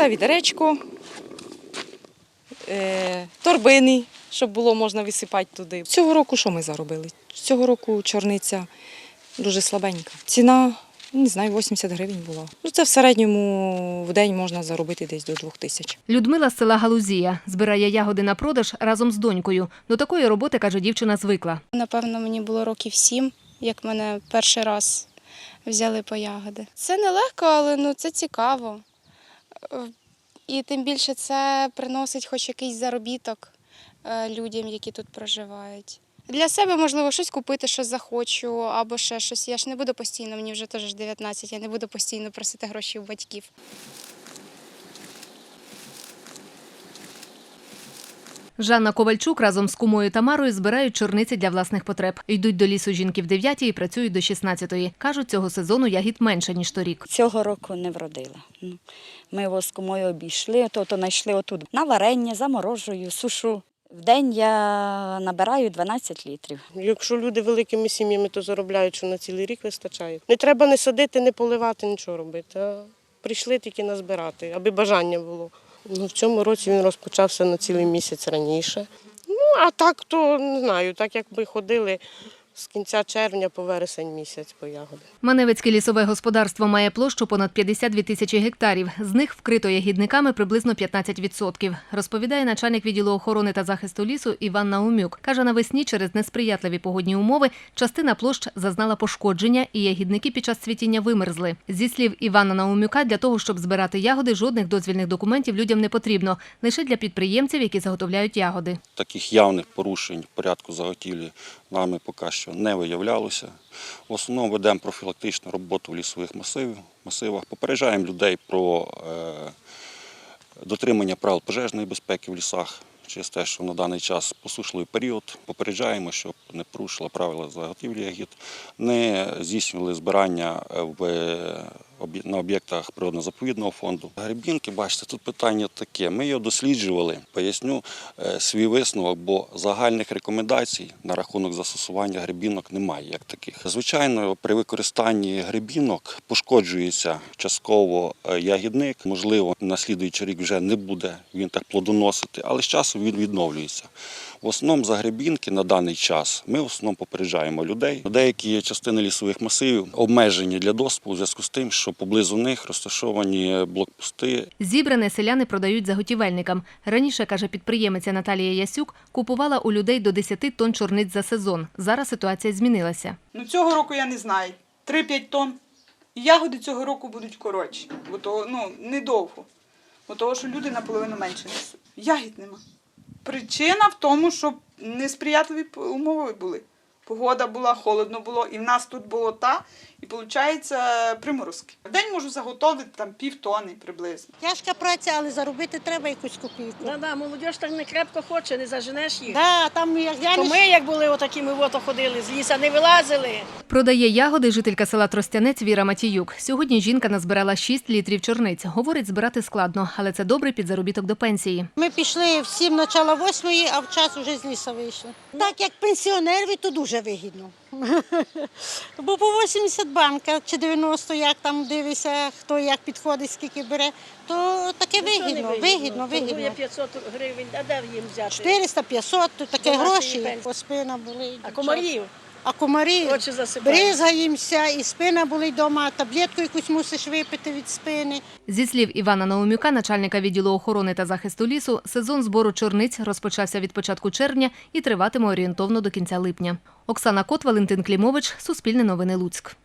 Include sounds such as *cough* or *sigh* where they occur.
Це відеречко, е, торбини, щоб було можна висипати туди. Цього року що ми заробили? Цього року чорниця дуже слабенька. Ціна, не знаю, 80 гривень була. Ну, це в середньому в день можна заробити десь до 2 тисяч. Людмила з села Галузія збирає ягоди на продаж разом з донькою. До такої роботи, каже дівчина, звикла. Напевно, мені було років сім, як мене перший раз взяли по ягоди. Це нелегко, але ну, це цікаво. І тим більше це приносить хоч якийсь заробіток е, людям, які тут проживають. Для себе, можливо, щось купити, що захочу, або ще щось. Я ж не буду постійно, мені вже теж 19, я не буду постійно просити гроші у батьків. Жанна Ковальчук разом з кумою Тамарою збирають чорниці для власних потреб. Йдуть до лісу жінки в 9 і працюють до 16-ї. Кажуть, цього сезону ягід менше, ніж торік. Цього року не вродила. Ну, Ми його з кумою обійшли, то, то знайшли отут на варення, заморожую, сушу. В день я набираю 12 літрів. Якщо люди великими сім'ями, то заробляють, що на цілий рік вистачає. Не треба не садити, не поливати, нічого робити. А прийшли тільки назбирати, аби бажання було. Ну, в цьому році він розпочався на цілий місяць раніше. Ну, а так, то не знаю, так як ми ходили з кінця червня по вересень місяць по ягоди. Маневицьке лісове господарство має площу понад 52 тисячі гектарів. З них вкрито ягідниками приблизно 15%, розповідає начальник відділу охорони та захисту лісу Іван Наумюк. Каже, навесні через несприятливі погодні умови частина площ зазнала пошкодження, і ягідники під час цвітіння вимерзли. Зі слів Івана Наумюка, для того, щоб збирати ягоди, жодних дозвільних документів людям не потрібно, лише для підприємців, які заготовляють ягоди. Таких явних порушень порядку заготівлі нами поки що не виявлялося. В основному ведемо профілактичну роботу в лісових масивах, попереджаємо людей про е, дотримання правил пожежної безпеки в лісах. Через те, що на даний час посушливий період, попереджаємо, щоб не порушили правила заготівлі ягід, не здійснювали збирання в, на об'єктах природно-заповідного фонду. Грибінки, бачите, тут питання таке. Ми його досліджували. Поясню е, свій висновок, бо загальних рекомендацій на рахунок застосування грибінок немає як таких. Звичайно, при використанні грибінок пошкоджується частково е, ягідник. Можливо, на слідуючий рік вже не буде він так плодоносити, але з часом він відновлюється. В основному за грибінки на даний час ми в основному попереджаємо людей. Деякі частини лісових масивів обмежені для доступу у зв'язку з тим, що поблизу них розташовані блокпости Зібране селяни продають заготівельникам. Раніше, каже підприємиця Наталія Ясюк, купувала у людей до 10 тонн чорниць за сезон. Зараз ситуація змінилася. Ну цього року я не знаю. 3-5 тонн. Ягоди цього року будуть коротші, бо то ну, недовго. Бо того, що люди наполовину менше несуть. Ягід нема. Причина в тому, що несприятливі умови були. Погода була, холодно було, і в нас тут болота, і виходить приморозки. В день можу заготовити там пів тони приблизно. Тяжка праця, але заробити треба якусь копійку. Да, да, молодь так не крепко хоче, не заженеш їх. Да, там як я То не ми, як були отакими ото ходили, з ліса не вилазили. Продає ягоди жителька села Тростянець Віра Матіюк. Сьогодні жінка назбирала 6 літрів чорниць. Говорить, збирати складно, але це добрий підзаробіток до пенсії. Ми пішли в сім начала восьмої, а в час вже з ліса вийшли. Так як пенсіонерві, то дуже вигідно. *laughs* Бо по 80 банка чи 90, як там дивишся, хто як підходить, скільки бере, то таке Ну, вигідно, вигідно, вигідно. 500 гривень, а де їм взяти? 400, 500, то таке гроші, по спина були. А комарів А комарі очі засипають. бризгаємося, і спина болить вдома, таблетку якусь мусиш випити від спини. Зі слів Івана Наумюка, начальника відділу охорони та захисту лісу, сезон збору чорниць розпочався від початку червня і триватиме орієнтовно до кінця липня. Оксана Кот, Валентин Клімович, Суспільне новини Луцьк.